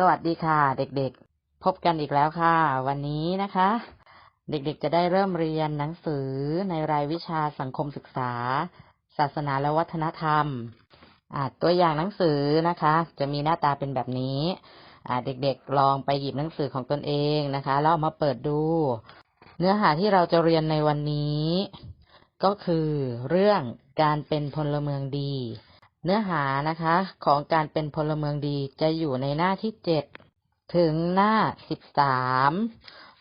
สวัสดีค่ะ เด็กๆ พบกันอีกแล้วค่ะ วันนี้นะคะ เด็กๆจะได้เริ่มเรียนหนังสือในรายวิชาสังคมศึกษา ศาสนาและวัฒนธรรมตัวอย่างหนังสือนะคะ จะมีหน้าตาเป็นแบบนี้เด็กๆลองไปหยิบหนังสือของตนเองนะคะแล้วเอามาเปิดดู เนื้อหาที่เราจะเรียนในวันนี้ ก็คือเรื่องการเป็นพลเมืองดี เนื้อหานะคะของการเป็นพลเมืองดีจะอยู่ในหน้าที่เจ็ดถึงหน้าสิบสาม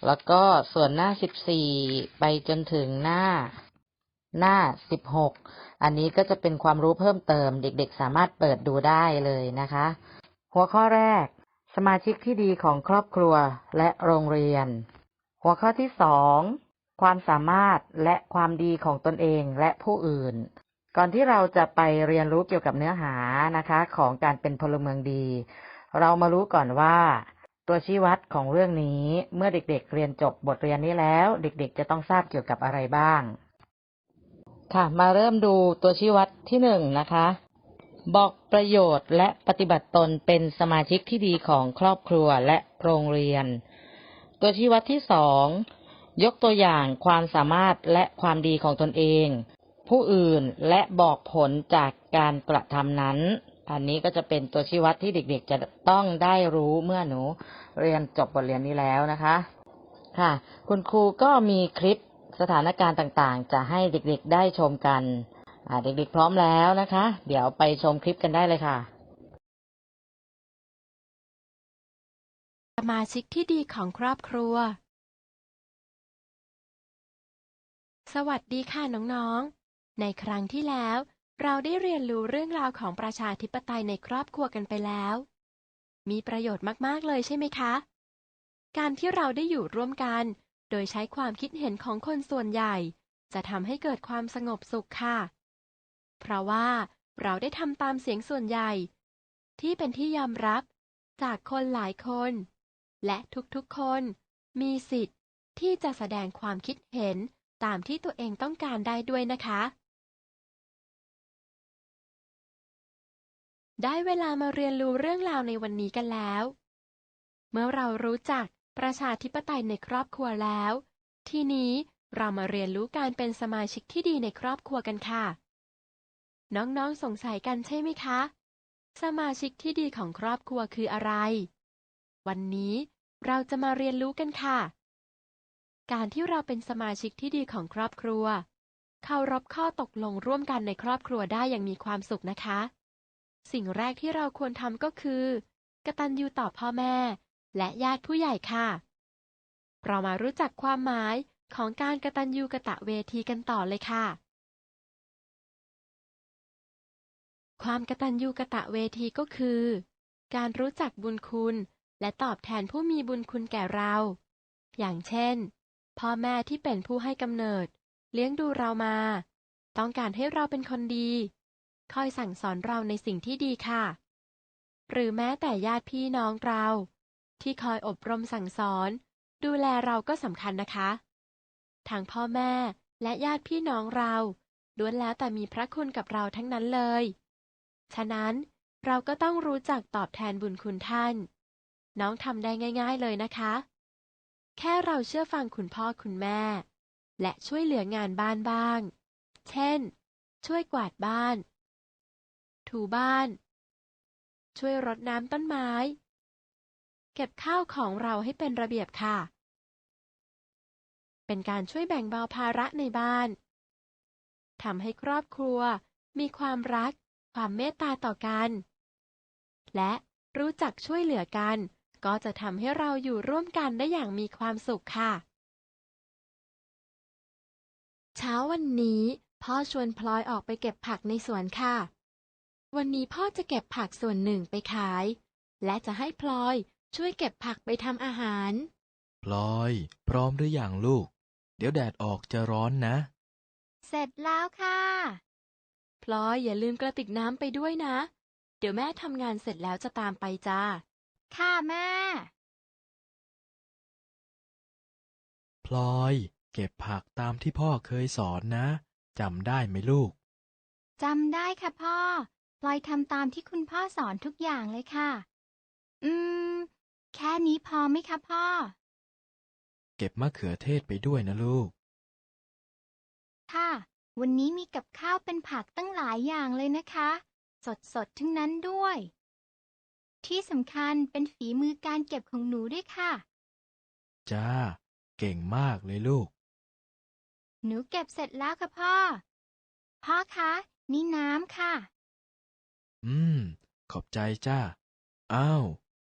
แล้วก็ส่วนหน้าสิบสี่ไปจนถึงหน้าหน้าสิบหกอันนี้ก็จะเป็นความรู้เพิ่มเติม เด็กๆ สามารถเปิดดูได้เลยนะคะ หัวข้อแรก สมาชิกที่ดีของครอบครัวและโรงเรียน หัวข้อที่สองความสามารถและความดีของตนเองและผู้อื่น ก่อนที่เราจะไปเรียนรู้เกี่ยวกับเนื้อหานะคะ ของการเป็นพลเมืองดี เรามารู้ก่อนว่า ตัวชี้วัดของเรื่องนี้เมื่อเด็กๆ เรียนจบบทเรียนนี้แล้ว เด็กๆ จะต้องทราบเกี่ยวกับอะไรบ้าง ค่ะมาเริ่มดูตัวชี้วัดที่หนึ่งนะคะ บอกประโยชน์และปฏิบัติตนเป็นสมาชิกที่ดีของครอบครัวและโรงเรียน ตัวชี้วัดที่สองยกตัวอย่างความสามารถและความดีของตนเอง ผู้อื่นและบอกผลจากการกระทำนั้น อันนี้ก็จะเป็นตัวชี้วัดที่เด็กๆ จะต้องได้รู้เมื่อหนูเรียนจบบทเรียนนี้แล้วนะคะ ค่ะ คุณครูก็มีคลิปสถานการณ์ต่างๆ จะให้เด็กๆได้ชมกันเด็กๆพร้อมแล้วนะคะ เดี๋ยวไปชมคลิปกันได้เลยค่ะสมาชิกที่ดีของครอบครัว สวัสดีค่ะน้องๆ ในครั้งที่แล้ว เราได้เรียนรู้เรื่องราวของประชาธิปไตยในครอบครัวกันไปแล้ว มีประโยชน์มาก ๆ เลยใช่ไหมคะ การที่เราได้อยู่ร่วมกัน โดยใช้ความคิดเห็นของคนส่วนใหญ่ จะทำให้เกิดความสงบสุขค่ะ เพราะว่าเราได้ทำตามเสียงส่วนใหญ่ ที่เป็นที่ยอมรับ จากคนหลายคน และทุกๆคน มีสิทธิ์ที่จะแสดงความคิดเห็นตามที่ตัวเองต้องการได้ด้วยนะคะ ได้เวลามาเรียนรู้เรื่องราวในวันนี้กันแล้ว เมื่อเรารู้จักประชาธิปไตยในครอบครัวแล้ว ทีนี้เรามาเรียนรู้การเป็นสมาชิกที่ดีในครอบครัวกันค่ะ น้องๆสงสัยกันใช่ไหมคะ สมาชิกที่ดีของครอบครัวคืออะไร วันนี้เราจะมาเรียนรู้กันค่ะ การที่เราเป็นสมาชิกที่ดีของครอบครัว เคารพข้อตกลงร่วมกันในครอบครัวได้อย่างมีความสุขนะคะ สิ่งแรกที่เราควรทำก็คือกตัญญูต่อพ่อแม่ และญาติผู้ใหญ่ค่ะ เรามารู้จักความหมายของการกตัญญูกะตะเวทีกันต่อเลยค่ะ ความกตัญญูกะตะเวทีก็คือ การรู้จักบุญคุณและตอบแทนผู้มีบุญคุณแก่เรา อย่างเช่น พ่อแม่ที่เป็นผู้ให้กำเนิด เลี้ยงดูเรามา ต้องการให้เราเป็นคนดี คอยสั่งสอนเราในสิ่งที่ดีค่ะ หรือแม้แต่ญาติพี่น้องเรา ที่คอยอบรมสั่งสอน ดูแลเราก็สำคัญนะคะทั้งพ่อแม่และญาติพี่น้องเราล้วนแล้วแต่มีพระคุณกับเราทั้งนั้นเลย ฉะนั้นเราก็ต้องรู้จักตอบแทนบุญคุณท่าน น้องทำได้ง่าย ๆเลยนะคะ แค่เราเชื่อฟังคุณพ่อคุณแม่ และช่วยเหลืองานบ้านบ้าง เช่น ช่วยกวาดบ้าน ถูบ้าน ช่วยรดน้ำต้นไม้ เก็บข้าวของเราให้เป็นระเบียบค่ะ เป็นการช่วยแบ่งเบาภาระในบ้านทำให้ครอบครัวมีความรัก ความเมตตาต่อกัน และรู้จักช่วยเหลือกัน ก็จะทำให้เราอยู่ร่วมกันได้อย่างมีความสุขค่ะ เช้าวันนี้พ่อชวนพลอยออกไปเก็บผักในสวนค่ะ วันนี้พ่อจะเก็บผักส่วนหนึ่งไปขาย และจะให้พลอยช่วยเก็บผักไปทำอาหาร พลอย พร้อมหรืออยังลูก เดี๋ยวแดดออกจะร้อนนะ เสร็จแล้วค่ะ พลอยอย่าลืมกระติกน้ำไปด้วยนะ เดี๋ยวแม่ทำงานเสร็จแล้วจะตามไปจ้า ค่ะแม่ พลอย เก็บผักตามที่พ่อเคยสอนนะจำได้ไหมลูก จำได้ค่ะพ่อ พลอยทำตามที่คุณพ่อสอนทุกอย่างเลยค่ะ อืมนี้พอไหมคะพ่อ เก็บมะเขือเทศไปด้วยนะลูก ค่ะ วันนี้มีกับข้าวเป็นผักตั้งหลายอย่างเลยนะคะ สดสดๆทั้งนั้นด้วย ที่สำคัญเป็นฝีมือการเก็บของหนูด้วยค่ะ จ้า เก่งมากเลยลูก หนูเก็บเสร็จแล้วค่ะพ่อ พ่อคะ นี่น้ำค่ะ อืม ขอบใจจ้า อ้าว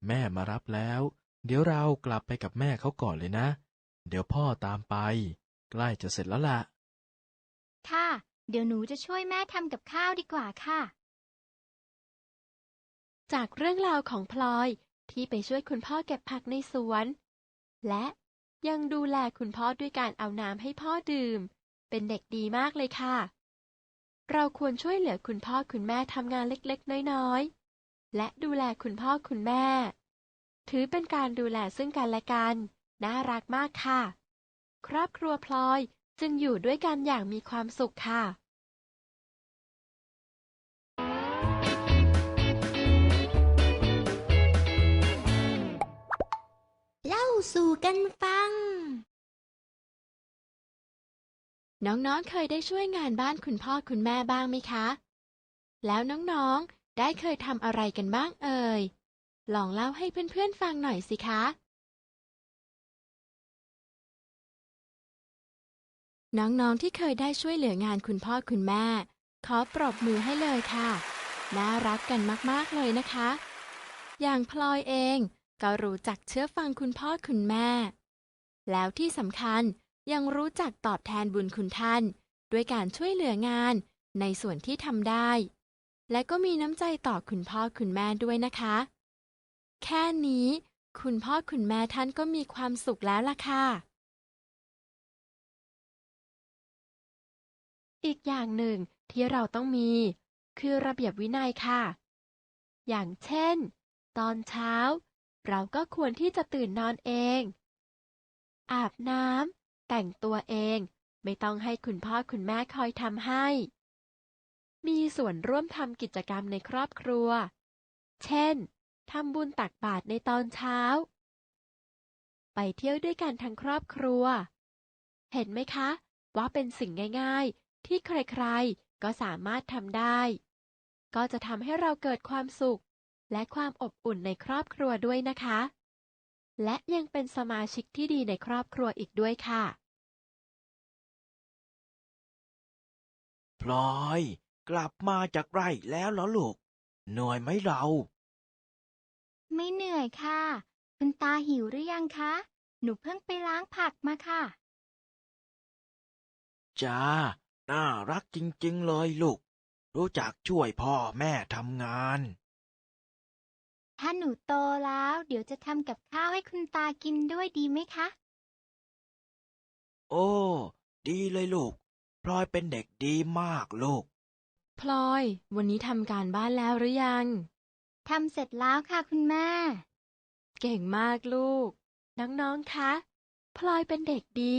แม่มารับแล้ว เดี๋ยวเรากลับไปกับแม่เขาก่อนเลยนะ เดี๋ยวพ่อตามไป ใกล้จะเสร็จแล้วล่ะ ค่ะ เดี๋ยวหนูจะช่วยแม่ทำกับข้าวดีกว่าค่ะ จากเรื่องราวของพลอยที่ไปช่วยคุณพ่อเก็บผักในสวน และยังดูแลคุณพ่อด้วยการเอาน้ำให้พ่อดื่ม เป็นเด็กดีมากเลยค่ะ เราควรช่วยเหลือคุณพ่อคุณแม่ทำงานเล็กๆ น้อยๆ และดูแลคุณพ่อคุณแม่ ถือเป็นการดูแลซึ่งกันและกัน น่ารักมากค่ะ ครอบครัวพลอยจึงอยู่ด้วยกันอย่างมีความสุขค่ะเล่าสู่กันฟัง น้องๆ เคยได้ช่วยงานบ้านคุณพ่อคุณแม่บ้างไหมคะ แล้วน้องๆ ได้เคยทำอะไรกันบ้างเอ่ย ลองเล่าให้เพื่อนๆ ฟังหน่อยสิคะ น้องๆ ที่เคยได้ช่วยเหลืองานคุณพ่อคุณแม่ ขอปรบมือให้เลยค่ะ น่ารักกันมากๆ เลยนะคะ อย่างพลอยเองก็รู้จักเชื่อฟังคุณพ่อคุณแม่ แล้วที่สำคัญ ยังรู้จักตอบแทนบุญคุณท่าน ด้วยการช่วยเหลืองานในส่วนที่ทำได้ และก็มีน้ำใจต่อคุณพ่อคุณแม่ด้วยนะคะ แค่นี้คุณพ่อคุณแม่ท่านก็มีความสุขแล้วล่ะค่ะ อีกอย่างหนึ่งที่เราต้องมี คือระเบียบวินัยค่ะ อย่างเช่น ตอนเช้า เราก็ควรที่จะตื่นนอนเอง อาบน้ำ แต่งตัวเอง ไม่ต้องให้คุณพ่อคุณแม่คอยทำให้ มีส่วนร่วมทำกิจกรรมในครอบครัว เช่นทำบุญตักบาตรในตอนเช้า ไปเที่ยวด้วยกันทั้งครอบครัว เห็นไหมคะ ว่าเป็นสิ่งง่าย ๆ ที่ใครๆ ก็สามารถทำได้ ก็จะทำให้เราเกิดความสุข และความอบอุ่นในครอบครัวด้วยนะคะ และยังเป็นสมาชิกที่ดีในครอบครัวอีกด้วยค่ะ พลอย กลับมาจากไร่แล้วเหรอลูก เหนื่อยไหมเรา ไม่เหนื่อยค่ะ คุณตาหิวหรือยังคะ หนูเพิ่งไปล้างผักมาค่ะ จ้า น่ารักจริง ๆ เลยลูก รู้จักช่วยพ่อแม่ทำงาน ถ้าหนูโตแล้ว เดี๋ยวจะทำกับข้าวให้คุณตากินด้วยดีไหมคะ โอ้ ดีเลยลูก พลอยเป็นเด็กดีมากลูก พลอย วันนี้ทำการบ้านแล้วหรือยัง ทำเสร็จแล้วค่ะคุณแม่ เก่งมากลูก น้องๆ คะ พลอยเป็นเด็กดี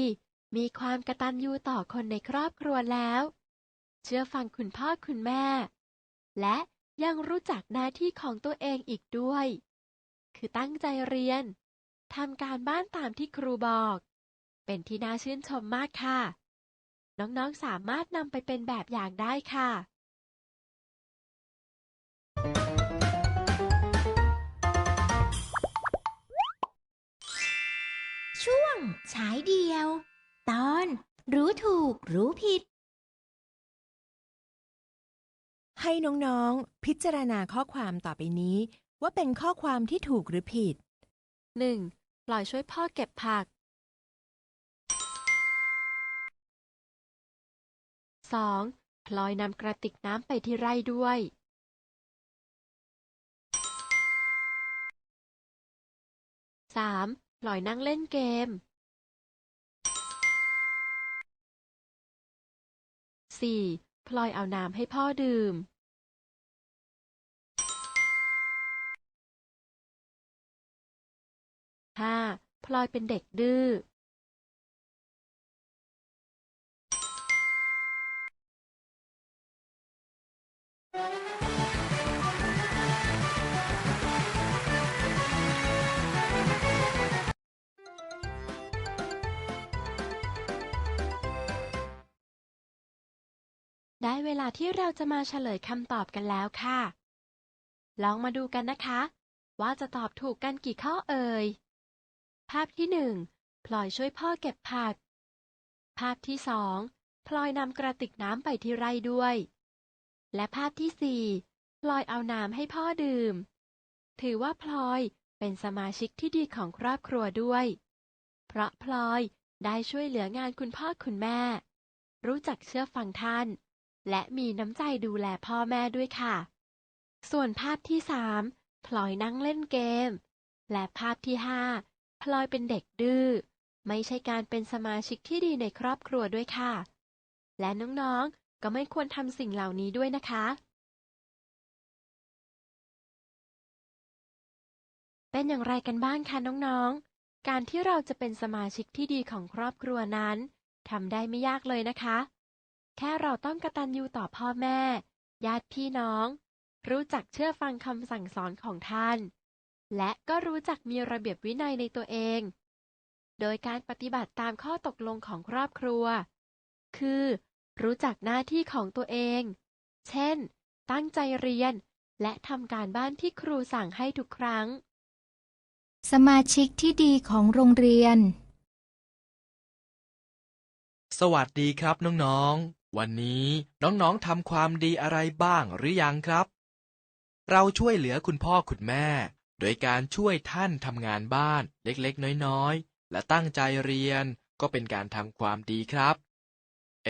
มีความกตัญญูต่อคนในครอบครัวแล้ว เชื่อฟังคุณพ่อคุณแม่ และ ยังรู้จักหน้าที่ของตัวเองอีกด้วย คือตั้งใจเรียน ทำการบ้านตามที่ครูบอก เป็นที่น่าชื่นชมมากค่ะ น้องๆสามารถนำไปเป็นแบบอย่างได้ค่ะ ช่วงฉายเดียว ตอนรู้ถูกรู้ผิด ให้น้องๆ พิจารณาข้อความต่อไปนี้ ว่าเป็นข้อความที่ถูกหรือผิด 1. ปล่อยช่วยพ่อเก็บผัก 2. พลอยนำกระติกน้ำไปที่ไร่ด้วย 3. ปล่อยนั่งเล่นเกม 4. พลอยเอาน้ำให้พ่อดื่ม ห้าพลอยเป็นเด็กดื้อได้เวลาที่เราจะมาเฉลยคำตอบกันแล้วค่ะ ลองมาดูกันนะคะ ว่าจะตอบถูกกันกี่ข้อเอ่ยาพที่หนึ่งพลอยช่วยพ่อเก็บผัก ภาพที่สองพลอยนำกระติกน้ำไปที่ไร่ด้วย และภาพที่สี่พลอยเอาน้ำให้พ่อดื่ม ถือว่าพลอยเป็นสมาชิกที่ดีของครอบครัวด้วย เพราะพลอยได้ช่วยเหลืองานคุณพ่อคุณแม่ รู้จักเชื่อฟังท่าน และมีน้ำใจดูแลพ่อแม่ด้วยค่ะ ส่วนภาพที่สามพลอยนั่งเล่นเกม และภาพที่ห้า ลอยเป็นเด็กดื้อ ไม่ใช่การเป็นสมาชิกที่ดีในครอบครัวด้วยค่ะ และน้องๆ ก็ไม่ควรทำสิ่งเหล่านี้ด้วยนะคะ เป็นอย่างไรกันบ้างคะน้องๆ การที่เราจะเป็นสมาชิกที่ดีของครอบครัวนั้นทำได้ไม่ยากเลยนะคะ แค่เราต้องกระตัญญูต่อพ่อแม่ ญาติพี่น้อง รู้จักเชื่อฟังคำสั่งสอนของท่าน และก็รู้จักมีระเบียบวินัยในตัวเอง โดยการปฏิบัติตามข้อตกลงของครอบครัว คือ รู้จักหน้าที่ของตัวเอง เช่น ตั้งใจเรียน และทำการบ้านที่ครูสั่งให้ทุกครั้ง สมาชิกที่ดีของโรงเรียน สวัสดีครับน้องๆ วันนี้น้องๆทำความดีอะไรบ้างหรือยังครับ เราช่วยเหลือคุณพ่อคุณแม่โดยการช่วยท่านทำงานบ้านเล็กๆ น้อยๆ และตั้งใจเรียนก็เป็นการทำความดีครับ เอ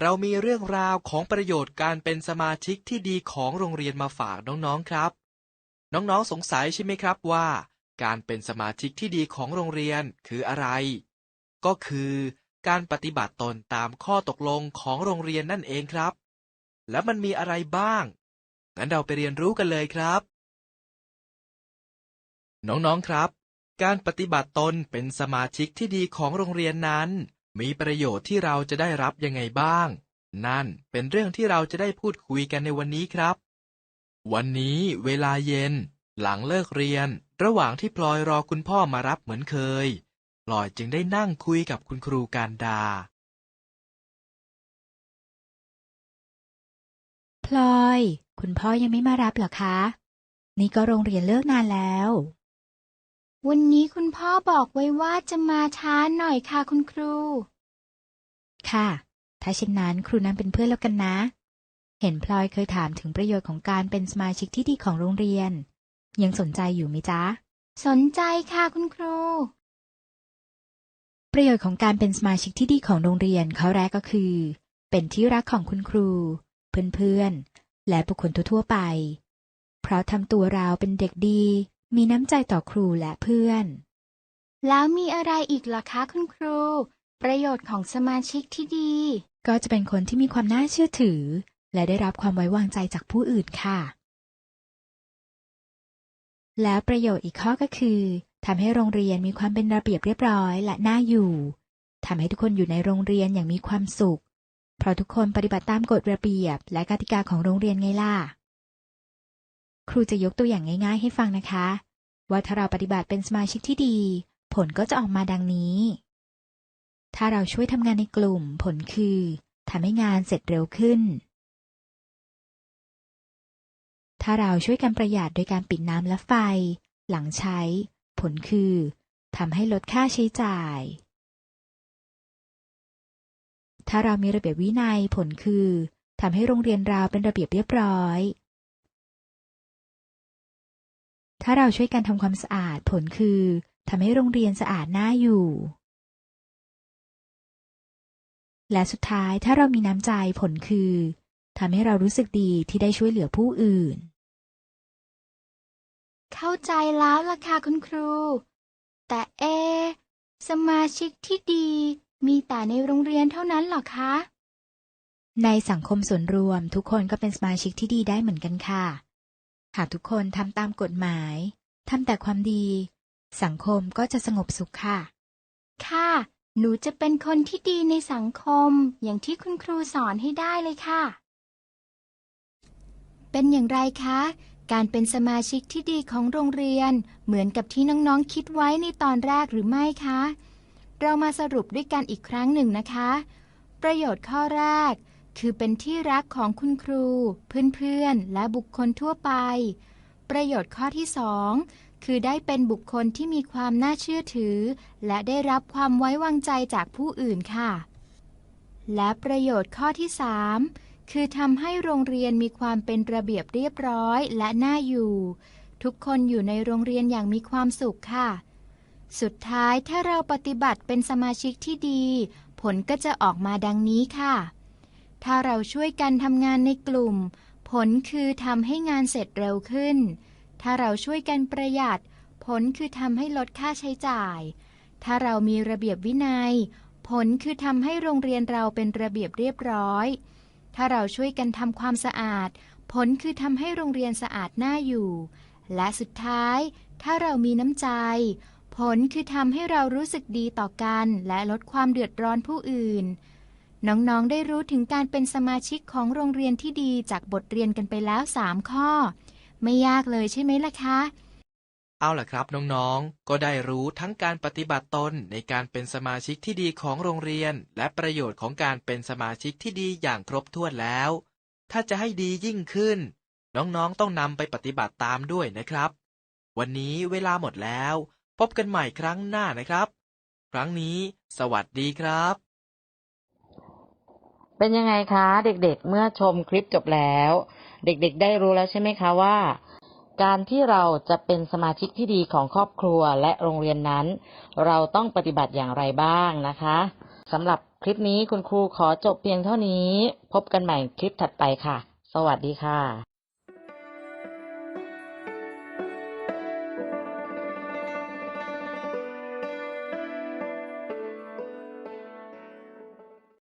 เรามีเรื่องราวของประโยชน์การเป็นสมาชิกที่ดีของโรงเรียนมาฝากน้องๆครับ น้องๆสงสัยใช่ไหมครับว่า การเป็นสมาชิกที่ดีของโรงเรียนคืออะไร ก็คือการปฏิบัติตนตามข้อตกลงของโรงเรียนนั่นเองครับ แล้วมันมีอะไรบ้าง งั้นเราไปเรียนรู้กันเลยครับ น้องๆครับ การปฏิบัติตนเป็นสมาชิกที่ดีของโรงเรียนนั้น มีประโยชน์ที่เราจะได้รับยังไงบ้าง นั่นเป็นเรื่องที่เราจะได้พูดคุยกันในวันนี้ครับ วันนี้เวลาเย็น หลังเลิกเรียน ระหว่างที่พลอยรอคุณพ่อมารับเหมือนเคย พลอยจึงได้นั่งคุยกับคุณครูการดา พลอย คุณพ่อยังไม่มารับเหรอคะ นี่ก็โรงเรียนเลิกงานแล้ว วันนี้คุณพ่อบอกไว้ว่าจะมาช้าหน่อยค่ะคุณครู ค่ะ ถ้าเช่นนั้นครูนั้นเป็นเพื่อนแล้วกันนะ เห็นพลอยเคยถามถึงประโยชน์ของการเป็นสมาชิกที่ดีของโรงเรียน ยังสนใจอยู่ไหมจ๊ะ สนใจค่ะคุณครู ประโยชน์ของการเป็นสมาชิกที่ดีของโรงเรียนข้อแรกก็คือ เป็นที่รักของคุณครู เพื่อนๆ และบุคคลทั่วๆไป เพราะทำตัวเราเป็นเด็กดี มีน้ำใจต่อครูและเพื่อน แล้วมีอะไรอีกล่ะคะคุณครู ประโยชน์ของสมาชิกที่ดี ก็จะเป็นคนที่มีความน่าเชื่อถือ และได้รับความไว้วางใจจากผู้อื่นค่ะ แล้วประโยชน์อีกข้อก็คือทำให้โรงเรียนมีความเป็นระเบียบเรียบร้อยและน่าอยู่ทำให้ทุกคนอยู่ในโรงเรียนอย่างมีความสุข เพราะทุกคนปฏิบัติตามกฎระเบียบและกติกาของโรงเรียนไงล่ะ ครูจะยกตัวอย่างง่าย ๆ ให้ฟังนะคะ ว่าถ้าเราปฏิบัติเป็นสมาชิกที่ดี ผลก็จะออกมาดังนี้ ถ้าเราช่วยทำงานในกลุ่ม ผลคือทำให้งานเสร็จเร็วขึ้น ถ้าเราช่วยกันประหยัดโดยการปิดน้ำและไฟ หลังใช้ ผลคือทำให้ลดค่าใช้จ่าย ถ้าเรามีระเบียบวินัยผลคือทำให้โรงเรียนเราเป็นระเบียบเรียบร้อย ถ้าเราช่วยกันทำความสะอาดผลคือทำให้โรงเรียนสะอาดน่าอยู่ และสุดท้ายถ้าเรามีน้ำใจผลคือทำให้เรารู้สึกดีที่ได้ช่วยเหลือผู้อื่น เข้าใจแล้วล่ะค่ะคุณครู แต่เอะสมาชิกที่ดีมีแต่ในโรงเรียนเท่านั้นเหรอคะ ในสังคมส่วนรวมทุกคนก็เป็นสมาชิกที่ดีได้เหมือนกันค่ะ หากทุกคนทำตามกฎหมายทำแต่ความดี สังคมก็จะสงบสุขค่ะ ค่ะ หนูจะเป็นคนที่ดีในสังคม อย่างที่คุณครูสอนให้ได้เลยค่ะ เป็นอย่างไรคะ การเป็นสมาชิกที่ดีของโรงเรียน เหมือนกับที่น้องๆคิดไว้ในตอนแรกหรือไม่คะ เรามาสรุปด้วยกันอีกครั้งหนึ่งนะคะ ประโยชน์ข้อแรก คือเป็นที่รักของคุณครู เพื่อนๆ และบุคคลทั่วไป ประโยชน์ข้อที่สองคือได้เป็นบุคคลที่มีความน่าเชื่อถือ และได้รับความไว้วางใจจากผู้อื่นค่ะ และประโยชน์ข้อที่สามคือทำให้โรงเรียนมีความเป็นระเบียบเรียบร้อยและน่าอยู่ ทุกคนอยู่ในโรงเรียนอย่างมีความสุขค่ะ สุดท้ายถ้าเราปฏิบัติเป็นสมาชิกที่ดี ผลก็จะออกมาดังนี้ค่ะ ถ้าเราช่วยกันทำงานในกลุ่ม ผลคือทำให้งานเสร็จเร็วขึ้น ถ้าเราช่วยกันประหยัด ผลคือทำให้ลดค่าใช้จ่าย ถ้าเรามีระเบียบวินัย ผลคือทำให้โรงเรียนเราเป็นระเบียบเรียบร้อย ถ้าเราช่วยกันทำความสะอาด ผลคือทำให้โรงเรียนสะอาดน่าอยู่ และสุดท้าย ถ้าเรามีน้ำใจ ผลคือทำให้เรารู้สึกดีต่อกัน และลดความเดือดร้อนผู้อื่น น้องๆ ได้รู้ถึงการเป็นสมาชิกของโรงเรียนที่ดีจากบทเรียนกันไปแล้ว 3 ข้อ ไม่ยากเลยใช่ไหมล่ะคะ เอาล่ะครับน้องๆ ก็ได้รู้ทั้งการปฏิบัติตนในการเป็นสมาชิกที่ดีของโรงเรียน และประโยชน์ของการเป็นสมาชิกที่ดีอย่างครบถ้วนแล้ว ถ้าจะให้ดียิ่งขึ้น น้องๆ ต้องนำไปปฏิบัติตามด้วยนะครับ วันนี้เวลาหมดแล้ว พบกันใหม่ครั้งหน้านะครับ ครั้งนี้ สวัสดีครับ เป็นยังไงคะ เด็กๆ เมื่อชมคลิปจบแล้ว เด็กๆ ได้รู้แล้วใช่ไหมคะว่า การที่เราจะเป็นสมาชิกที่ดีของครอบครัวและโรงเรียนนั้น เราต้องปฏิบัติอย่างไรบ้างนะคะสำหรับคลิปนี้คุณครูขอจบเพียงเท่านี้ พบกันใหม่คลิปถัดไปค่ะ สวัสดีค่ะ